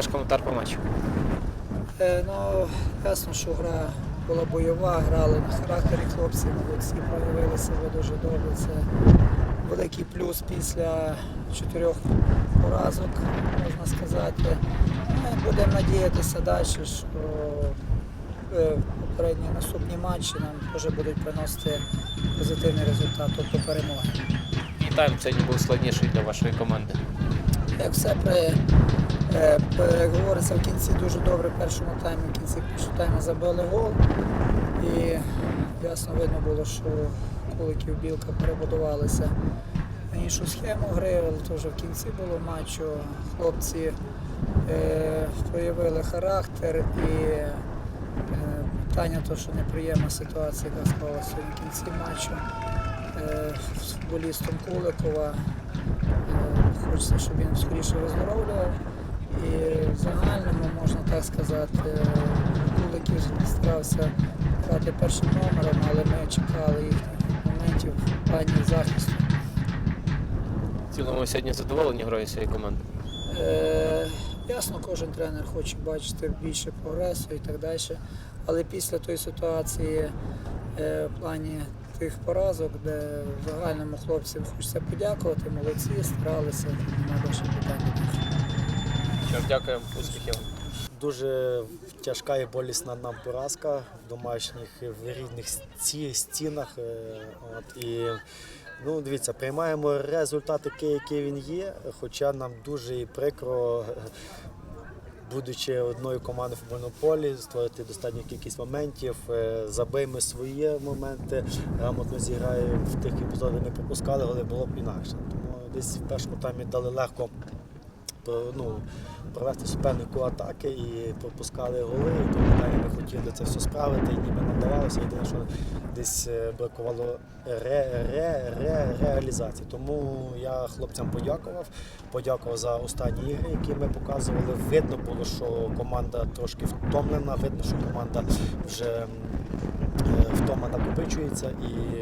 ваш коментар по матчу. Е, ну, ясно, що гра була бойова, грали на характері хлопці, молодці, проявили себе дуже добре. Це великий плюс після чотирьох поразок, можна сказати. Ми будемо надіятися далі, що е, попередні наступні матчі нам теж будуть приносити позитивний результат, тобто перемоги. І тайм сьогодні був складніший для вашої команди. Як все при, е, п- як говориться, в кінці дуже добре в першому таймі, в кінці першого тайму забили гол. І ясно видно було, що Куликів Білка перебудувалися на іншу схему гри, але то в кінці було матчу. Хлопці е, проявили характер і е, питання, то, що неприємна ситуація, яка склалася в кінці матчу. Е, з футболістом Куликова. Е, Хочеться, щоб він скоріше виздоровлював. І в загальному, можна так сказати, е, Куликів старався грати першим номером, але ми чекали їхніх моментів в плані захисту. В цілому сьогодні задоволені грою своєї команди. Е, ясно, кожен тренер хоче бачити більше прогресу і так далі. Але після тої ситуації е, в плані тих поразок, де в загальному хлопцям хочеться подякувати, молодці, старалися, немає більше питань. Ж, дякуємо, успіхів. Дуже тяжка і болісна нам поразка в домашніх в рідних стінах. е, От, і ну, дивіться, приймаємо результат такий, який він є, хоча нам дуже і прикро. Будучи одною командою в футбольному полі, створити достатню кількість моментів, е, забиймо свої моменти, грамотно зіграє в тих епізодах, ми пропускали, але було б інакше. Тому десь в першому таймі дали легко ну, провести супернику атаки і пропускали голи. І тому ми хотіли це все справити, і ніби нам вдавалося. Єдине, що десь е, бракувало ре, ре, ре, реалізації. Тому я хлопцям подякував. Подякував за останні ігри, які ми показували. Видно було, що команда трошки втомлена, видно, що команда вже е, втома накопичується. І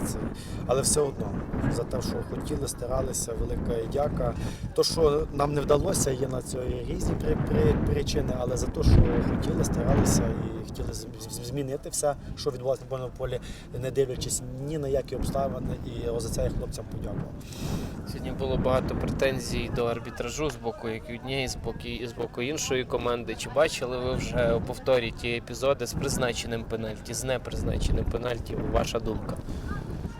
це, але все одно за те, що хотіли, старалися, велика дяка. То, що нам не вдалося, є на це різні при, при, причини, але за те, що хотіли, старалися і хотіли змінити все, що відбувалося на полі, не дивлячись ні на які обставини. І за це я хлопцям подякував. Сьогодні було багато претензій до арбітражу з боку як і однієї, з боку, з боку іншої команди. Чи бачили ви вже у повторі ті епізоди з призначеним пенальті, з непризначеним пенальті? Ваша думка?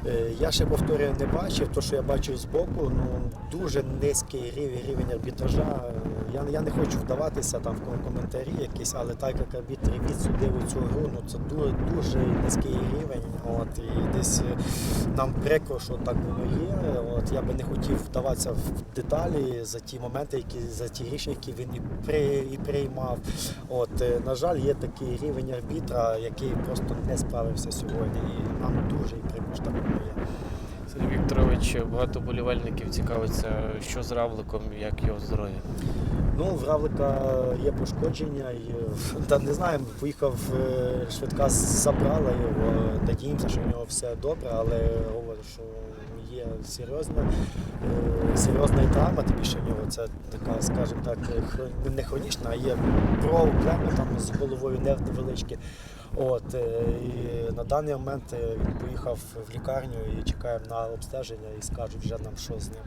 Е, Я ще повторюю не бачив, то що я бачив збоку, ну дуже низький рівень, рівень арбітража. Е, Я, я не хочу вдаватися там в коментарі якісь, але так як арбітр відсудив цю гру, ну це дуже, дуже низький рівень. От і десь е, нам прикро, що так воно є. От я би не хотів вдаватися в деталі за ті моменти, які за ті рішення, які він і при і приймав. От на жаль, є такий рівень арбітра, який просто не справився сьогодні. І нам дуже і прикро, Сергій Вікторович, багато болівальників цікавиться, що з Равликом, як його здоров'я. Ну, в Равлика є пошкодження, та не знаю, поїхав е, швидка, забрала його. Надіємося, що в нього все добре, але говорю, що є серйозна, е, серйозна травма, тим більше в нього це така, скажімо так, не хронічна, а є проблеми там з головою невеличкі. От, е, і на даний момент е, він поїхав в лікарню і чекаємо на обстеження і скажуть вже нам, що з ним.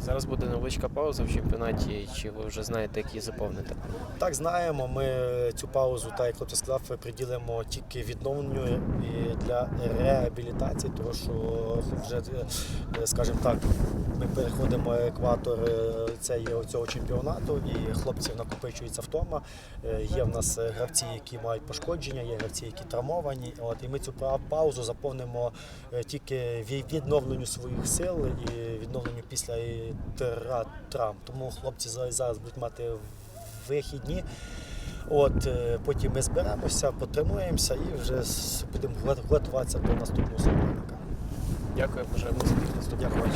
Зараз буде невеличка пауза в чемпіонаті, чи ви вже знаєте, як її заповнити? Так, знаємо. Ми цю паузу, так як хлопець сказав, приділимо тільки відновленню і для реабілітації, тому що вже, е, скажімо так, ми переходимо екватор е, цього чемпіонату, і хлопців накопичується втома. Е, Є в нас гравці, які мають пошкодження, є гравці, які травмовані. От, і ми цю паузу заповнимо тільки ві- відновленню своїх сил і відновленню після і травм. Тому хлопці зараз будуть мати вихідні. От, е, потім ми зберемося, потренуємося і вже будемо готуватися до наступного суперника. Дякую, бажаємо успіху. Дякую.